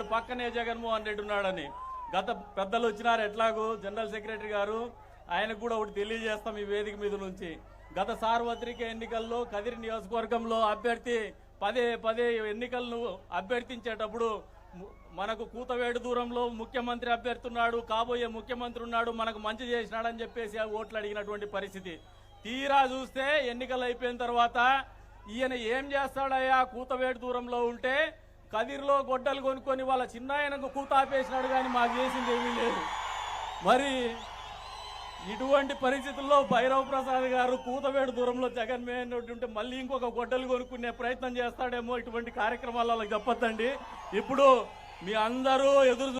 పక్కనే జగన్మోహన్ రెడ్డి ఉన్నాడని. గత పెద్దలు వచ్చినారు. ఎట్లాగూ జనరల్ సెక్రటరీ గారు ఆయనకు కూడా ఒకటి తెలియజేస్తాం ఈ వేదిక మీద నుంచి. గత సార్వత్రిక ఎన్నికల్లో కదిరి నియోజకవర్గంలో అభ్యర్థి పదే పదే ఎన్నికలను అభ్యర్థించేటప్పుడు మనకు కూతవేడు దూరంలో ముఖ్యమంత్రి అభ్యర్థి ఉన్నాడు కాబోయే ముఖ్యమంత్రి ఉన్నాడు మనకు మంచి చేసినాడని చెప్పేసి ఆ ఓట్లు అడిగినటువంటి పరిస్థితి. తీరా చూస్తే ఎన్నికలు అయిపోయిన తర్వాత ఈయన ఏం చేస్తాడయ్యా? కూతవేడు దూరంలో ఉంటే కదిరిలో గొడ్డలు కొనుక్కొని వాళ్ళ చిన్నాయనకు కూత ఆపేసినాడు కానీ మాకు చేసింది ఏమీ లేదు. మరి ఇటువంటి పరిస్థితుల్లో భైరవ్ ప్రసాద్ గారు కూతవేడు దూరంలో జగన్ రెడ్డి ఉంటే మళ్ళీ ఇంకొక గొడ్డలు కొనుక్కునే ప్రయత్నం చేస్తాడేమో ఇటువంటి కార్యక్రమాలు వాళ్ళకి చెప్పొద్దండి ఇప్పుడు మీ అందరూ ఎదురు